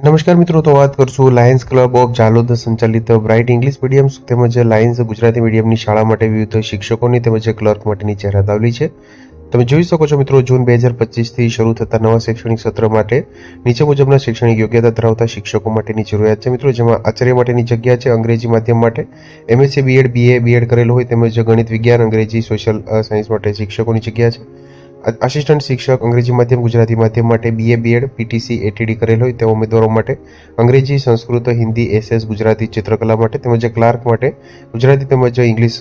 નમસ્કાર મિત્રો, તો વાત કરશું લાયન્સ ક્લબ ઓફ ઝાલોદ સંચાલિત બ્રાઇટ ઇંગ્લિશ મીડિયમ તેમજ લાયન્સ ગુજરાતી મીડિયમની શાળા માટે વિવિધ શિક્ષકોની તેમજ ક્લર્ક માટેની જાહેરાત આવેલી છે. તમે જોઈ શકો છો મિત્રો, જૂન બે હજાર પચીસથી શરૂ થતા નવા શૈક્ષણિક સત્ર માટે નીચે મુજબના શૈક્ષણિક યોગ્યતા ધરાવતા શિક્ષકો માટેની જરૂરિયાત છે. મિત્રો, જેમાં આચાર્ય માટેની જગ્યા છે અંગ્રેજી માધ્યમ માટે એમએસસી બીએડ બીએ બીએડ કરેલું હોય તેમજ ગણિત, વિજ્ઞાન, અંગ્રેજી સોશિયલ સાયન્સ માટે શિક્ષકોની જગ્યા છે. આસિસ્ટન્ટ શિક્ષક અંગ્રેજી માધ્યમ ગુજરાતી માધ્યમ માટે બીએ બીએડ પીટીસી એટીડી કરેલ હોય તેવા ઉમેદવારો માટે અંગ્રેજી સંસ્કૃત હિન્દી એસએસ ગુજરાતી ચિત્રકલા માટે તેમજ ક્લાર્ક માટે ગુજરાતી તેમજ ઇંગ્લિશ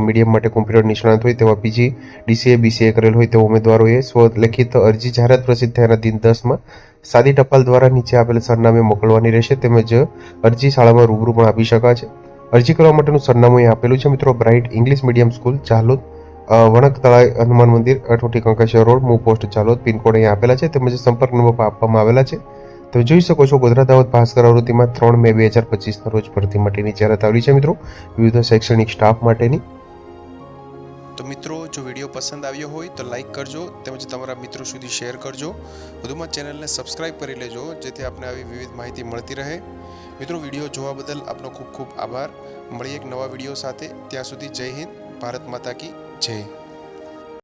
મીડિયમ માટે કોમ્પ્યુટર નિષ્ણાંત હોય તેવા પીજી ડીસીએ બીસીએ કરેલ હોય તેવા ઉમેદવારોએ સ્વલેખિત અરજી જાહેરાત પ્રસિદ્ધ થયાના દિન દસમાં સાદી ટપાલ દ્વારા નીચે આપેલ સરનામે મોકલવાની રહેશે તેમજ અરજી શાળામાં રૂબરૂ પણ આપી શકાશે અરજી કરવા માટેનું સરનામું અહીં આપેલું છે. મિત્રો bright English medium school Chalod. અ, વણક તળાઈ હનુમાન મંદિર અઠોટી કંકેશ્વર રોડ, મૂ પોસ્ટ ચાલોદ પિનકોડ અહીં આપેલા છે. તેમજ સંપર્ક નંબર આપવામાં આવેલા છે. તમે જોઈ શકો છો ગોધરા દાવત ભાસ્કર આવૃત્તિમાં ત્રણ મે બે હજાર પચીસના રોજ ભરતી માટેની જાહેરાત આવી છે, મિત્રો. વિવિધ શૈક્ષણિક સ્ટાફ માટેની. તો મિત્રો, જો વીડિયો પસંદ આવ્યો હોય તો લાઇક કરજો, તેમજ તમારા મિત્રો સુધી શેર કરજો. વધુમાં ચેનલને સબસ્ક્રાઇબ કરી લેજો, જેથી આપને આવી વિવિધ માહિતી મળતી રહે. મિત્રો, વીડિયો જોવા બદલ આપનો ખૂબ ખૂબ આભાર. મળીએ એક નવા વીડિયો સાથે. ત્યાં સુધી જય હિન્દ. ભારત માતા કી જય.